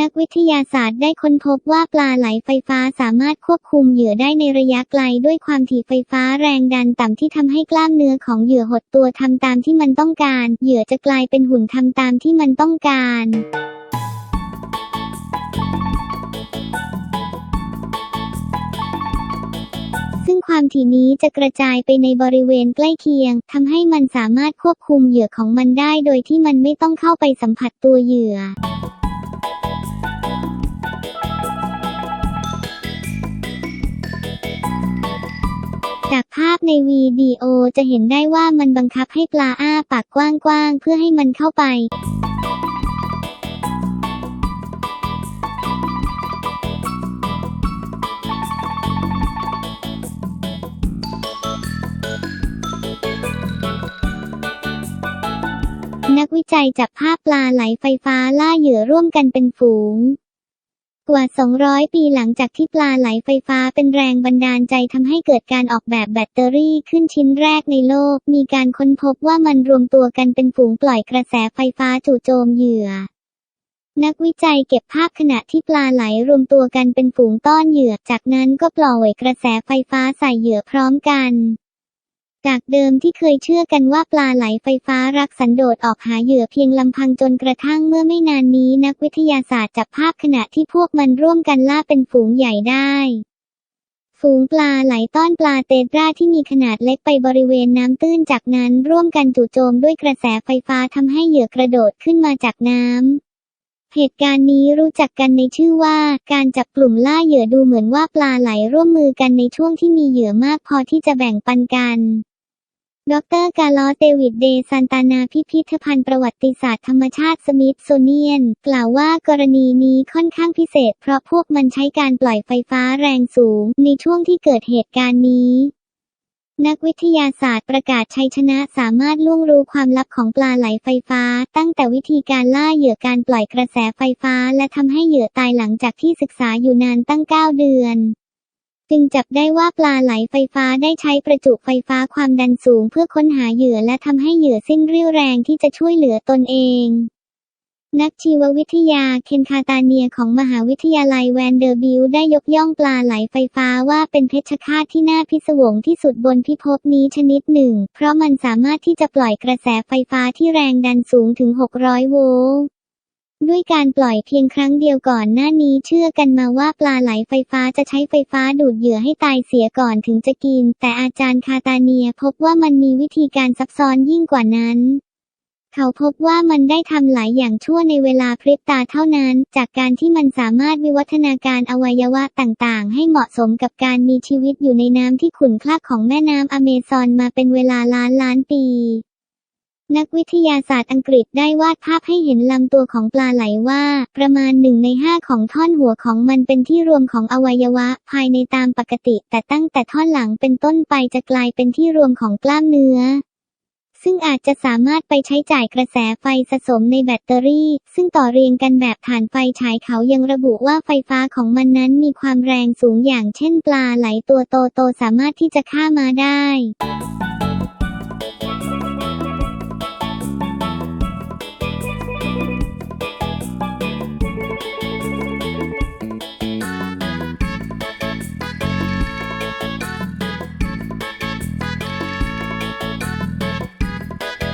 นักวิทยาศาสตร์ได้ค้นพบว่าปลาไหลไฟฟ้าสามารถควบคุมเหยื่อได้ในระยะไกลด้วยความถี่ไฟฟ้าแรงดันต่ำที่ทำให้กล้ามเนื้อของเหยื่อหดตัวทำตามที่มันต้องการ เหยื่อจะกลายเป็นหุ่นทำตามที่มันต้องการซึ่งความถี่นี้จะกระจายไปในบริเวณใกล้เคียงทำให้มันสามารถควบคุมเหยื่อของมันได้โดยที่มันไม่ต้องเข้าไปสัมผัสตัวเหยื่อ จากภาพในวีดีโอจะเห็นได้ว่ามันบังคับให้ปลาอ้าปากกว้างๆ เพื่อให้มันเข้าไป นักวิจัยจับภาพปลาไหลไฟฟ้าล่าเหยื่อร่วมกันเป็นฝูง กว่า 200 ปีหลังจากที่ปลาไหลไฟฟ้าเป็นแรงบันดาลใจทำให้เกิดการออกแบบแบตเตอรี่ขึ้นชิ้นแรกในโลก มีการค้นพบว่ามันรวมตัวกันเป็นฝูงปล่อยกระแสไฟฟ้าจู่โจมเหยื่อ นักวิจัยเก็บภาพขณะที่ปลาไหลรวมตัวกันเป็นฝูงต้อนเหยื่อ จากนั้นก็ปล่อยกระแสไฟฟ้าใส่เหยื่อพร้อมกัน จากเดิมที่เคยเชื่อกันว่าปลาไหลไฟฟ้ารักสันโดษออกหาเหยื่อเพียงลำพังจนกระทั่งเมื่อไม่นานนี้นักวิทยาศาสตร์จับภาพขณะที่พวกมันร่วมกันล่าเป็นฝูงใหญ่ได้ ฝูงปลาไหลต้อนปลาเตตราที่มีขนาดเล็กไปบริเวณน้ำตื้นจากนั้นร่วมกันจู่โจมด้วยกระแสไฟฟ้าทำให้เหยื่อกระโดดขึ้นมาจากน้ำเหตุการณ์นี้รู้จักกันในชื่อว่าการจับกลุ่มล่าเหยื่อดูเหมือนว่าปลาไหลร่วมมือกันในช่วงที่มีเหยื่อมากพอที่จะแบ่งปันกัน ดรกาลอเดวิดเดซันตานาพิพิธภัณฑ์ประวัติศาสตร์ธรรมชาติสมิธโซเนียน กล่าวว่ากรณีนี้ค่อนข้างพิเศษ เพราะพวกมันใช้การปล่อยไฟฟ้าแรงสูง ในช่วงที่เกิดเหตุการณ์นี้ นักวิทยาศาสตร์ประกาศชัยชนะสามารถล่วงรู้ความลับของปลาไหลไฟฟ้า ตั้งแต่วิธีการล่าเหยื่อการปล่อยกระแสไฟฟ้า และทำให้เหยื่อตายหลังจากที่ศึกษาอยู่นานตั้ง 9 เดือน จึงจับได้ว่าปลาไหลไฟฟ้าได้ใช้ประจุไฟฟ้าความดันสูงเพื่อค้นหาเหยื่อและทำให้เหยื่อสิ้นเรี่ยวแรงที่จะช่วยเหลือตนเองนักชีววิทยาเคนคาตาเนียของมหาวิทยาลัยแวนเดอร์บิลต์ได้ยกย่องปลาไหลไฟฟ้าว่าเป็นเพชฌฆาตที่น่าพิศวงที่สุดบนพิภพนี้ชนิดหนึ่ง เพราะมันสามารถที่จะปล่อยกระแสไฟฟ้าที่แรงดันสูงถึง 600 โวลต์ ด้วยการปล่อยเพียงครั้งเดียวก่อนหน้านี้เชื่อกันมาว่าปลาไหลไฟฟ้าจะใช้ไฟฟ้าดูดเหยื่อให้ตายเสียก่อนถึงจะกิน แต่อาจารย์คาตาเนียพบว่ามันมีวิธีการซับซ้อนยิ่งกว่านั้นเขาพบว่ามันได้ทำหลายอย่างชั่วในเวลาพริบตาเท่านั้น จากการที่มันสามารถวิวัฒนาการอวัยวะต่างๆ ให้เหมาะสมกับการมีชีวิตอยู่ในน้ำที่ขุ่นคลักของแม่น้ำอเมซอนมาเป็นเวลาล้านล้านปี นักวิทยาศาสตร์อังกฤษได้วาดภาพให้เห็นลำตัวของปลาไหลว่า ประมาณหนึ่งในห้าของท่อนหัวของมันเป็นที่รวมของอวัยวะ ภายในตามปกติ แต่ตั้งแต่ท่อนหลังเป็นต้นไปจะกลายเป็นที่รวมของกล้ามเนื้อ ซึ่งอาจจะสามารถไปใช้จ่ายกระแสไฟสะสมในแบตเตอรี่ ซึ่งต่อเรียงกันแบบฐานไฟฉายเขายังระบุว่าไฟฟ้าของมันนั้นมีความแรงสูงอย่างเช่น ปลาไหลตัวโตๆสามารถที่จะฆ่ามาได้